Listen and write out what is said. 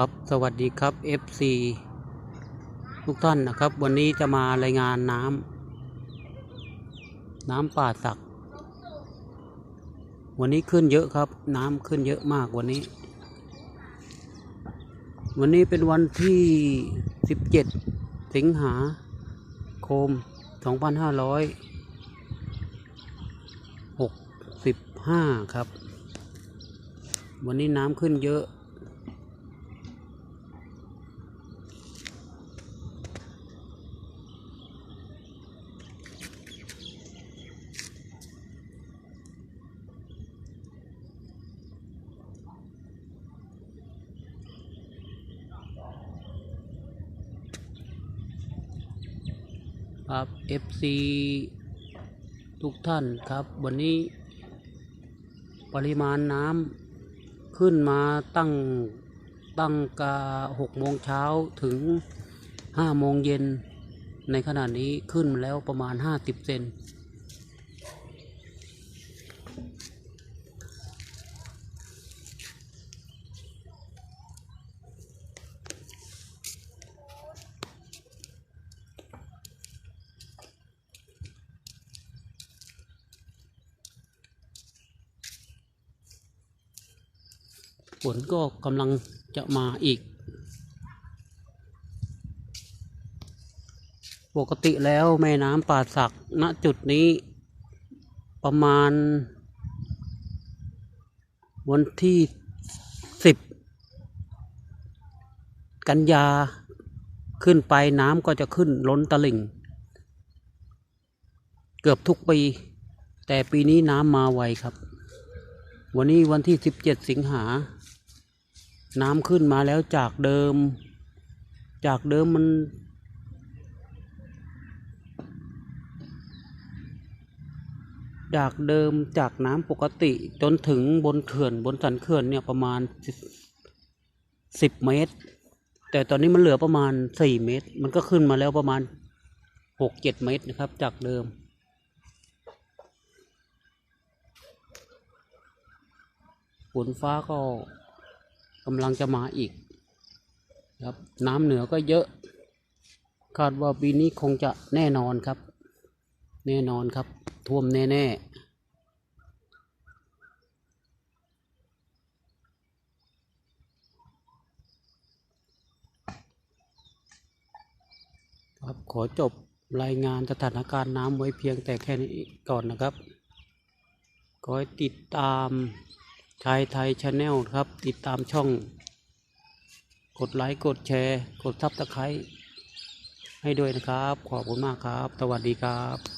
ครับสวัสดีครับ FC ทุกท่านนะครับ วันนี้จะมารายงานน้ำน้ำป่าสัก วันนี้ขึ้นเยอะครับ น้ำขึ้นเยอะมากวันนี้ วันนี้เป็นวันที่ 17 สิงหาคม 2565 ครับ วันนี้น้ำขึ้นเยอะ ครับ FC ทุกท่านครับวันนี้ ปริมาณน้ำขึ้นมาตั้งตั้งกาหกโมงเช้าถึงห้าโมงเย็นในขณะนี้ขึ้นมาแล้วประมาณห้าสิบเซน ฝนก็กำลังจะมาอีก ปกติแล้วแม่น้ำป่าสักณจุดนี้ ประมาณ วันที่สิบกันยาขึ้นไปน้ำก็จะขึ้นล้นตลิ่ง เกือบทุกปี แต่ปีนี้น้ำมาไวครับ วันนี้วันที่สิบเจ็ดสิงหา น้ำขึ้นมาแล้วจากเดิม จากเดิมมันจากเดิมจากน้ำปกติจนถึงบนเขื่อนบนสันเขื่อนเนี่ยประมาณสิบเมตร แต่ตอนนี้มันเหลือประมาณสี่เมตร มันก็ขึ้นมาแล้วประมาณหกเจ็ดเมตรนะครับ จากเดิม ฝนฟ้าก็ กำลังจะมาอีกครับน้ำเหนือก็เยอะ คาดว่าปีนี้คงจะแน่นอนครับ แน่นอนครับ ท่วมแน่ๆครับขอจบรายงานสถานการณ์น้ำไว้เพียงแต่แค่นี้ก่อนนะครับ ขอให้ติดตาม ชายไทยชาแนลครับ ติดตามช่อง กดไลค์กดแชร์ กดซับสไคร้ให้ด้วยนะครับ ขอบคุณมากครับ สวัสดีครับ